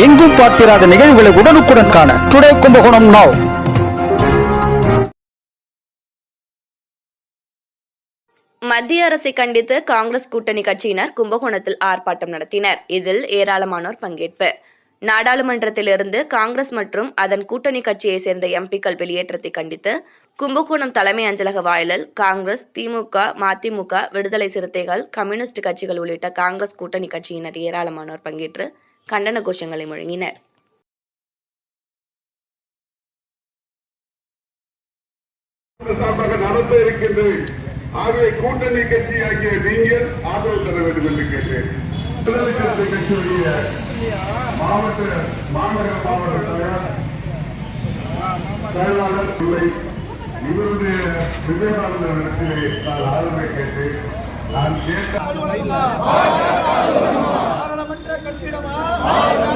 எங்கும் பார்த்திராத நிகழ்வுகளை உடனுக்குடன் காண டுடே கும்பகோணம் நாவ் மத்திய அரசை கண்டித்து காங்கிரஸ் கூட்டணி கட்சியினர் கும்பகோணத்தில் ஆர்ப்பாட்டம் நடத்தினர். இதில் ஏராளமானோர் பங்கேற்பு. நாடாளுமன்றத்திலிருந்து காங்கிரஸ் மற்றும் அதன் கூட்டணி கட்சியை சேர்ந்த எம்பிக்கள் வெளியேற்றத்தை கண்டித்து கும்பகோணம் தலைமை அஞ்சலக வாயிலில் காங்கிரஸ் திமுக மதிமுக விடுதலை சிறுத்தைகள் கம்யூனிஸ்ட் கட்சிகள் உள்ளிட்ட காங்கிரஸ் கூட்டணி கட்சியினர் ஏராளமானோர் பங்கேற்று கண்டன கோஷங்களை முழங்கினர். சார்பாக நடத்த இருக்கின்றது ஆகவே கூட்டணி கட்சி ஆகிய நீங்கள் ஆதரவு தர வேண்டும் என்று கேட்டேன். கட்சியுடைய மாவட்ட மாநகர மாவட்ட செயலாளர் இவருடைய விவேகானந்தர் இடத்திலே நான் ஆதரவை கேட்டு நான் கேட்ட Vai.